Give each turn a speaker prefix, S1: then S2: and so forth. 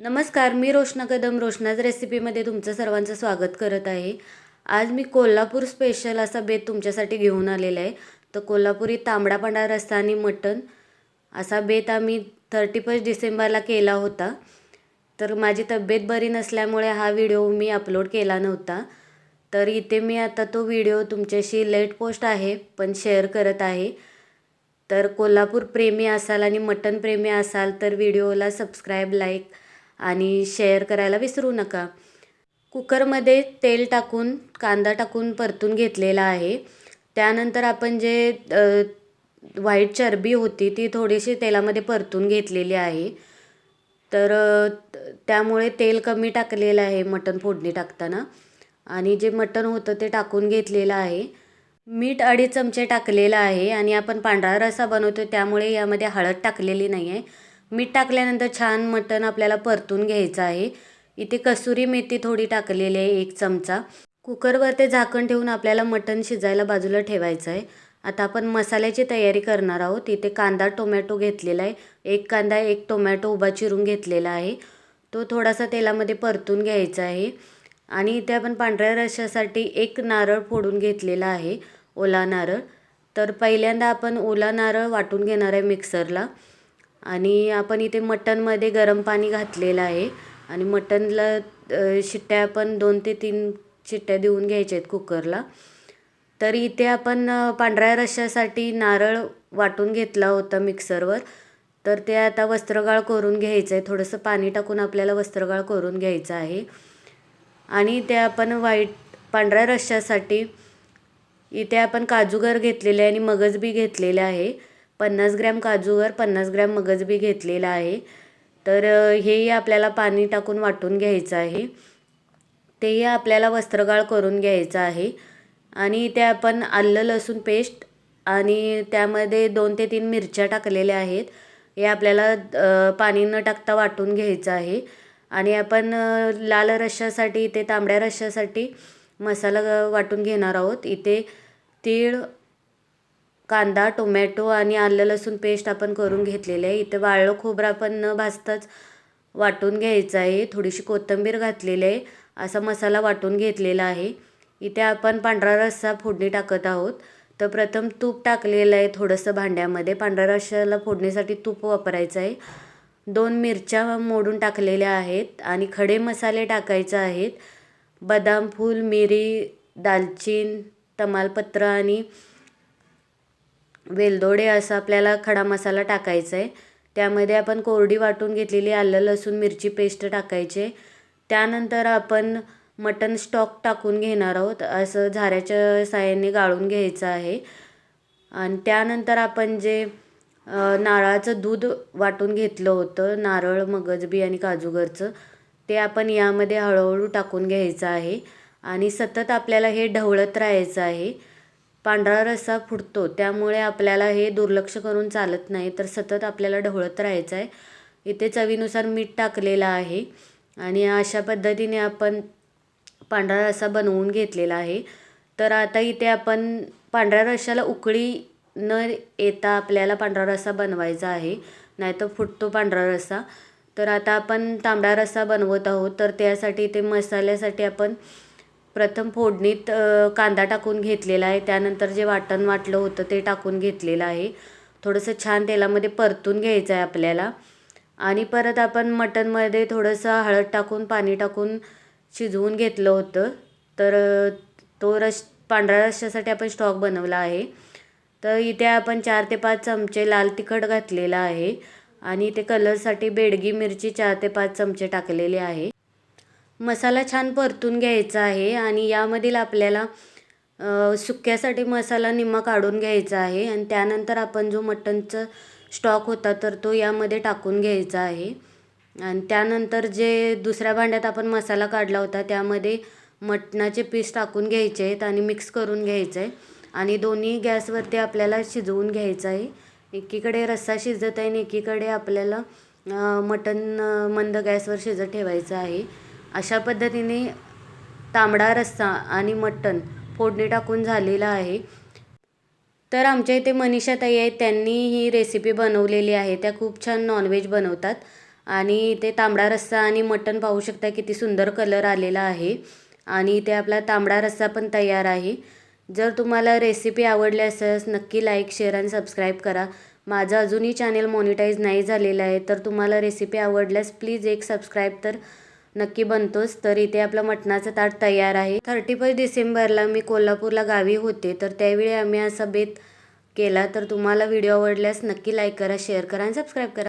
S1: नमस्कार मी रोशना कदम रोशनाज रेसिपीमध्ये तुमचं सर्वांचं स्वागत करत आहे. आज मी कोल्हापूर स्पेशल असा बेत तुमच्यासाठी घेऊन आलेला आहे. तर कोल्हापुरी तांबडा पांढरा रस्सा आणि मटण असा बेत आम्ही थर्टी फर्स्ट डिसेंबरला केला होता. तर माझी तब्येत बरी नसल्यामुळे हा व्हिडिओ मी अपलोड केला नव्हता. तर इथे मी आता तो व्हिडिओ तुमच्याशी लेट पोस्ट आहे पण शेअर करत आहे. तर कोल्हापूर प्रेमी असाल आणि मटण प्रेमी असाल तर व्हिडिओला सबस्क्राईब लाईक आणि शेअर करायला विसरू नका. कुकरमध्ये तेल टाकून कांदा टाकून परतून घेतलेला आहे. त्यानंतर आपण जे व्हाईट चरबी होती ती थोडीशी तेलामध्ये परतून घेतलेली आहे. तर त्यामुळे तेल कमी टाकलेलं आहे मटण फोडणी टाकताना. आणि जे मटण होतं ते टाकून घेतलेलं आहे. मीठ अडीच चमचे टाकलेलं आहे आणि आपण पांढरा रसा बनवतो त्यामुळे यामध्ये हळद टाकलेली नाही आहे मीठ टाकल्यानंतर छान मटण आपल्याला परतून घ्यायचं आहे. इथे कसुरी मेथी थोडी टाकलेली आहे एक चमचा. कुकरवर ते झाकण ठेवून आपल्याला मटण शिजायला बाजूला ठेवायचं आहे. आता आपण मसाल्याची तयारी करणार आहोत. इथे कांदा टोमॅटो घेतलेला आहे. एक कांदा एक टोमॅटो उभा चिरून घेतलेला आहे. तो थोडासा तेलामध्ये परतून घ्यायचा आहे. आणि इथे आपण पांढऱ्या रशासाठी एक नारळ फोडून घेतलेला आहे ओला नारळ. तर पहिल्यांदा आपण ओला नारळ वाटून घेणार आहे मिक्सरला. आणि आपण इथे मटणमध्ये गरम पाणी घातलेलं आहे. आणि मटणला शिट्ट्या आपण दोन ते तीन शिट्ट्या देऊन घ्यायच्या आहेत कुकरला. तर इथे आपण पांढऱ्या रश्श्यासाठी नारळ वाटून घेतला होता मिक्सरवर. तर ते आता वस्त्रगाळ करून घ्यायचं आहे. थोडंसं पाणी टाकून आपल्याला वस्त्रगाळ करून घ्यायचं आहे. आणि ते आपण व्हाईट पांढऱ्या रश्श्यासाठी इथे आपण काजूगर घेतलेले आहे आणि मगज बी घेतलेले आहे. पन्नास ग्रॅम काजूवर पन्नास ग्रॅम मगजबी घेतलेला आहे. तर हेही आपल्याला पाणी टाकून वाटून घ्यायचं आहे. तेही आपल्याला वस्त्रगाळ करून घ्यायचं आहे. आणि इथे आपण आलं लसूण पेस्ट आणि त्यामध्ये दोन ते तीन मिरच्या टाकलेल्या आहेत. हे आपल्याला पाणी न टाकता वाटून घ्यायचं आहे. आणि आपण लाल रश्श्यासाठी इथे तांबड्या रश्श्यासाठी मसाला वाटून घेणार आहोत. इथे तीळ कांदा टोमॅटो आणि आलं लसूण पेस्ट आपण करून घेतलेली आहे. इथे वाळलं खोबरं आपण न भाजताच वाटून घ्यायचं आहे. थोडीशी कोथिंबीर घातलेली आहे. असा मसाला वाटून घेतलेला आहे. इथे आपण पांढरा रस्सा फोडणी टाकत आहोत. तर प्रथम तूप टाकलेलं आहे थोडंसं भांड्यामध्ये. पांढऱ्या रस्साला फोडणीसाठी तूप वापरायचं आहे. दोन मिरच्या मोडून टाकलेल्या आहेत आणि खडे मसाले टाकायचे आहेत. बदाम फूल मिरी दालचीन तमालपत्र आणि वेलदोडे असा आपल्याला खडा मसाला टाकायचा आहे त्यामध्ये आपण कोरडी वाटून घेतलेली आलं लसूण मिरची पेस्ट टाकायचे. त्यानंतर आपण मटन स्टॉक टाकून घेणार आहोत. असं झाऱ्याच्या साह्याने गाळून घ्यायचं आहे. आणि त्यानंतर आपण जे नारळाचं दूध वाटून घेतलं होतं नारळ मगजबी आणि काजूगरचं ते आपण यामध्ये हळूहळू टाकून घ्यायचं आहे. आणि सतत आपल्याला हे ढवळत राहायचं आहे. पांढरा रस्सा फुटतो त्यामुळे आपल्याला हे दुर्लक्ष करून चालत नाही तर सतत आपल्याला ढवळत राहायचं आहे इथे चवीनुसार मीठ टाकलेलं आहे आणि अशा पद्धतीने आपण पांढरा रस्सा बनवून घेतलेला आहे. तर आता इथे आपण पांढऱ्या रश्श्याला उकळी न येता आपल्याला पांढरा रस्सा बनवायचा आहे नाहीतर फुटतो पांढरा रस्सा तर आता आपण तांबडा रस्सा बनवत आहोत तर त्यासाठी इथे मसाल्यासाठी आपण प्रथम फोडणीत कांदा टाकून घेतलेला आहे. त्यानंतर जे वाटण वाटलं होतं ते टाकून घेतलेलं आहे. थोडंसं छान तेलामध्ये परतून घ्यायचं आहे आपल्याला. आणि परत आपण मटणमध्ये थोडंसं हळद टाकून पाणी टाकून शिजवून घेतलं होतं. तर तो रश पांढऱ्या रश्श्यासाठी आपण स्टॉक बनवला आहे. तर इथे आपण चार ते पाच चमचे लाल तिखट घातलेलं आहे. आणि इथे कलरसाठी बेडगी मिरची चार ते पाच चमचे टाकलेले आहे. मसाला छान परतून घ्यायचा आहे आणि यामधील आपल्याला सुक्यासाठी मसाला निम्मा काढून घ्यायचा आहे आणि त्यानंतर आपण जो मटणचं स्टॉक होता तर तो यामध्ये टाकून घ्यायचा आहे. आणि त्यानंतर जे दुसऱ्या भांड्यात आपण मसाला काढला होता त्यामध्ये मटणाचे पीस टाकून घ्यायचे आहेत आणि मिक्स करून घ्यायचं आहे आणि दोन्ही गॅसवरती आपल्याला शिजवून घ्यायचं आहे. एकीकडे रस्सा शिजत आहे आणि एकीकडे आपल्याला मटण मंद गॅसवर शिजत ठेवायचं आहे. अशा पद्धतीने तांबडा रस्सा आणि मटण फोडणी टाकून झालेला आहे. तर आमच्या इथे मनीषा ताई आहेत त्यांनी ही रेसिपी बनवलेली आहे. त्या खूप छान नॉनव्हेज बनवतात. आणि इथे तांबडा रस्सा आणि मटण पाहू शकता किती सुंदर कलर आलेला आहे. आणि इथे आपला तांबडा रस्सा पण तयार आहे. जर तुम्हाला रेसिपी आवडली असल्यास नक्की लाईक शेअर आणि सबस्क्राईब करा. माझं अजूनही चॅनेल मॉनिटाईज नाही झालेलं आहे. तर तुम्हाला रेसिपी आवडल्यास प्लीज एक सबस्क्राईब तर नक्की बनतोच तर इथे आपलं मटणाचं ताट तयार आहे. थर्टी फर्स्ट डिसेंबरला मी कोल्हापूरला गावी होते तर त्यावेळी आम्ही असा बेत केला. तर तुम्हाला व्हिडिओ आवडल्यास नक्की लाईक करा शेअर करा आणि सबस्क्राईब करा.